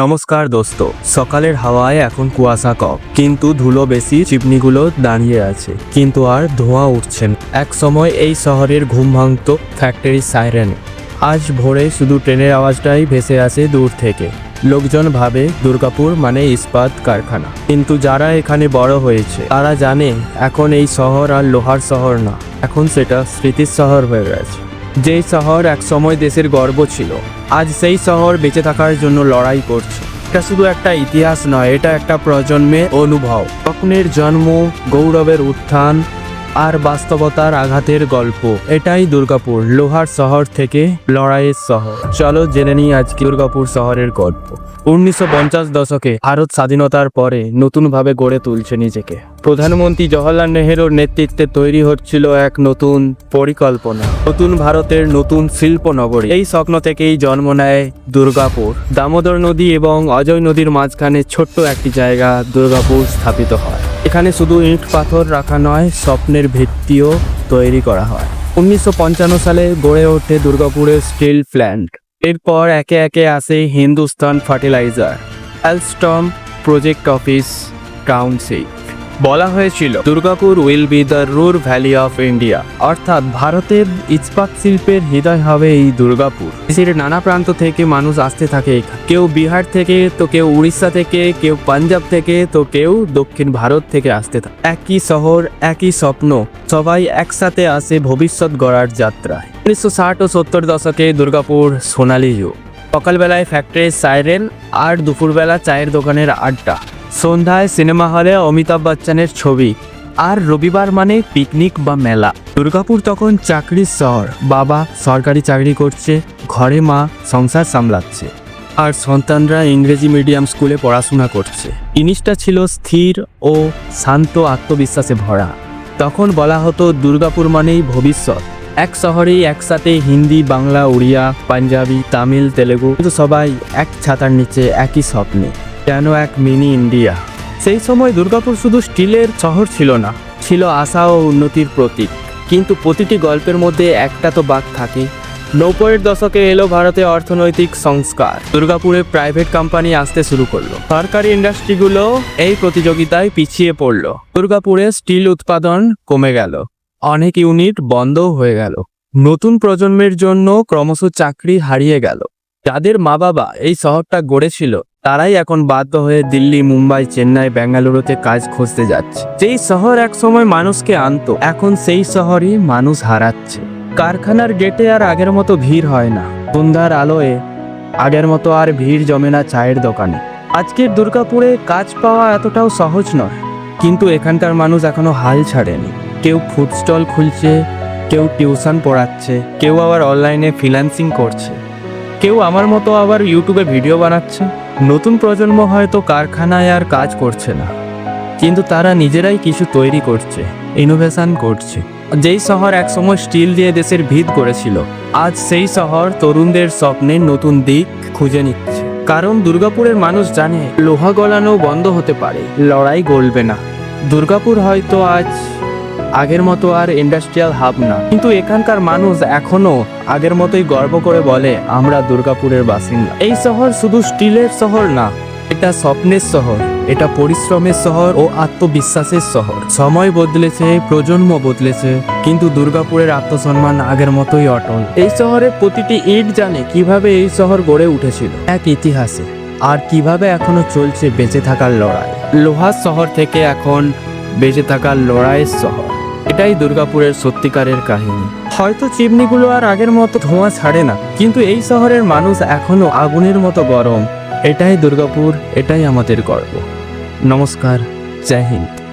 নমস্কার দোস্ত, সকালের হাওয়ায় এখন কুয়াশা কম, কিন্তু ধুলো বেশি চিমনিগুলো দাঁড়িয়ে আছে, কিন্তু আর ধোঁয়া উঠছে না। এক সময় এই শহরের ঘুম ভাঙত ফ্যাক্টরি সাইরেন আজ ভোরে শুধু ট্রেনের আওয়াজটাই ভেসে আসে দূর থেকে। লোকজন ভাবে, দুর্গাপুর মানে ইস্পাত কারখানা। কিন্তু যারা এখানে বড় হয়েছে, তারা জানে, এখন এই শহর আর লোহার শহর না। এখন সেটা স্মৃতির শহর হয়ে গেছে। যেই শহর এক সময় দেশের গর্ব ছিল, আজ সেই শহর বেঁচে থাকার জন্য লড়াই করছে। এটা শুধু একটা ইতিহাস নয়, এটা একটা প্রজন্মে অনুভব। স্বপ্নের জন্ম, গৌরবের উত্থান আর বাস্তবতার আঘাতের গল্প। এটাই দুর্গাপুর, লোহার শহর থেকে লড়াইয়ের শহর। চলো জেনে নিই আজকে দুর্গাপুর শহরের গল্প। উনিশশো পঞ্চাশ দশকে ভারত স্বাধীনতার পরে নতুনভাবে গড়ে তুলছে নিজেকে। প্রধানমন্ত্রী জওহরলাল নেহেরুর নেতৃত্বে তৈরি হচ্ছিল এক নতুন পরিকল্পনা। নতুন ভারতের নতুন শিল্প নগরী এই স্বপ্ন থেকেই জন্ম নেয় দুর্গাপুর। দামোদর নদী এবং অজয় নদীর মাঝখানে ছোট্ট একটি জায়গা দুর্গাপুর স্থাপিত হয়। এখানে শুধু ইট পাথর রাখা নয়, স্বপ্নের ভিত্তিও তৈরি করা হয়। উনিশশো পঞ্চান্ন সালে গড়ে ওঠে দুর্গাপুরের স্টিল প্ল্যান্ট। এরপর একে একে আসে Hindustan fertilizer, Alstom project office township বলা হয়েছিল, Durgapur will be the Ruhr valley of India অর্থাৎ ভারতের ইস্পাত শিল্পের হৃদয় হবে এই দুর্গাপুর। দেশের নানা প্রান্ত থেকে মানুষ আসতে থাকে এখানে। কেউ বিহার থেকে, তো কেউ উড়িষ্যা থেকে, কেউ পাঞ্জাব থেকে, তো কেউ দক্ষিণ ভারত থেকে আসতে থাকে। একই শহর, একই স্বপ্ন, সবাই একসাথে আসে ভবিষ্যৎ গড়ার যাত্রায়। উনিশশো ষাট ও সত্তর দশকে দুর্গাপুর সোনালী যুগ। সকালবেলায় ফ্যাক্টরির সাইরেন আর দুপুরবেলা চায়ের দোকানের আড্ডা। সন্ধ্যায় সিনেমা হলে অমিতাভ বচ্চনের ছবি। আর রবিবার মানে পিকনিক বা মেলা। দুর্গাপুর তখন চাকরির শহর বাবা সরকারি চাকরি করছে, ঘরে মা সংসার সামলাচ্ছে। আর সন্তানরা ইংরেজি মিডিয়াম স্কুলে পড়াশোনা করছে। জিনিসটা ছিল স্থির ও শান্ত আত্মবিশ্বাসে ভরা। তখন বলা হতো, দুর্গাপুর মানেই ভবিষ্যৎ। এক শহরেই একসাথে হিন্দি, বাংলা, উড়িয়া, পাঞ্জাবি, তামিল, তেলেগু, কিন্তু সবাই এক ছাতার নিচে একই স্বপ্নে। যেন এক মিনি ইন্ডিয়া। সেই সময় দুর্গাপুর শুধু স্টিলের শহর ছিল না, ছিল আশা ও উন্নতির প্রতীক। কিন্তু প্রতিটি গল্পের মধ্যে একটা তো বাঘ থাকে। নব্বইয়ের দশকে এলো ভারতে অর্থনৈতিক সংস্কার। দুর্গাপুরে প্রাইভেট কোম্পানি আসতে শুরু করল। সরকারি ইন্ডাস্ট্রিগুলো এই প্রতিযোগিতায় পিছিয়ে পড়ল। দুর্গাপুরে স্টিল উৎপাদন কমে গেল। অনেক ইউনিট বন্ধও হয়ে গেল। নতুন প্রজন্মের জন্য ক্রমশ চাকরি হারিয়ে গেল। যাদের মা বাবা এই শহরটা গড়েছিল তারাই এখন বাধ্য হয়ে দিল্লি, মুম্বাই, চেন্নাই বেঙ্গালুরুতে কাজ খুঁজতে যাচ্ছে। যেই শহর এক সময় মানুষকে আনতো, এখন সেই শহরই মানুষ হারাচ্ছে। কারখানার গেটে আর আগের মতো ভিড় হয় না। সন্ধ্যার আলোয় আগের মতো আর ভিড় জমে না চায়ের দোকানে। আজকের দুর্গাপুরে কাজ পাওয়া এতটাও সহজ নয়। কিন্তু এখানকার মানুষ এখনও হাল ছাড়েনি। কেউ ফুড স্টল খুলছে, কেউ টিউশন পড়াচ্ছে, কেউ আবার অনলাইনে ফ্রিল্যান্সিং করছে। কেউ আমার মতো আবার ইউটিউবে ভিডিও বানাচ্ছে। নতুন প্রজন্ম হয়তো কারখানায় আর কাজ করছে না, কিন্তু তারা নিজেরাই কিছু তৈরি করছে ইনোভেশন করছে। যেই শহর একসময় স্টিল দিয়ে দেশের ভিত করেছিল, আজ সেই শহর তরুণদের স্বপ্নের নতুন দিক খুঁজে নিচ্ছে। কারণ দুর্গাপুরের মানুষ জানে, লোহা গলানো বন্ধ হতে পারে, লড়াই গলবে না। দুর্গাপুর হয়তো আজ আগের মতো আর ইন্ডাস্ট্রিয়াল হাব না। কিন্তু এখানকার মানুষ এখনও আগের মতোই গর্ব করে বলে, আমরা দুর্গাপুরের বাসিন্দা। এই শহর শুধু স্টিলের শহর না, এটা স্বপ্নের শহর, এটা পরিশ্রমের শহর ও আত্মবিশ্বাসের শহর। সময় বদলেছে, প্রজন্ম বদলেছে, কিন্তু দুর্গাপুরের আত্মসম্মান আগের মতোই অটল। এই শহরের প্রতিটি ইট জানে কীভাবে এই শহর গড়ে উঠেছিল। এক ইতিহাসে, আর কীভাবে এখনও চলছে বেঁচে থাকার লড়াই। লোহার শহর থেকে এখন বেঁচে থাকার লড়াইয়ের শহর। এটাই দুর্গাপুরের সত্যিকারের কাহিনী। হয়তো চিমনিগুলো আর আগের মতো ধোঁয়া ছাড়ে না, কিন্তু এই শহরের মানুষ এখনও আগুনের মতো গরম। এটাই দুর্গাপুর, এটাই আমাদের গর্ব। নমস্কার, জয় হিন্দ।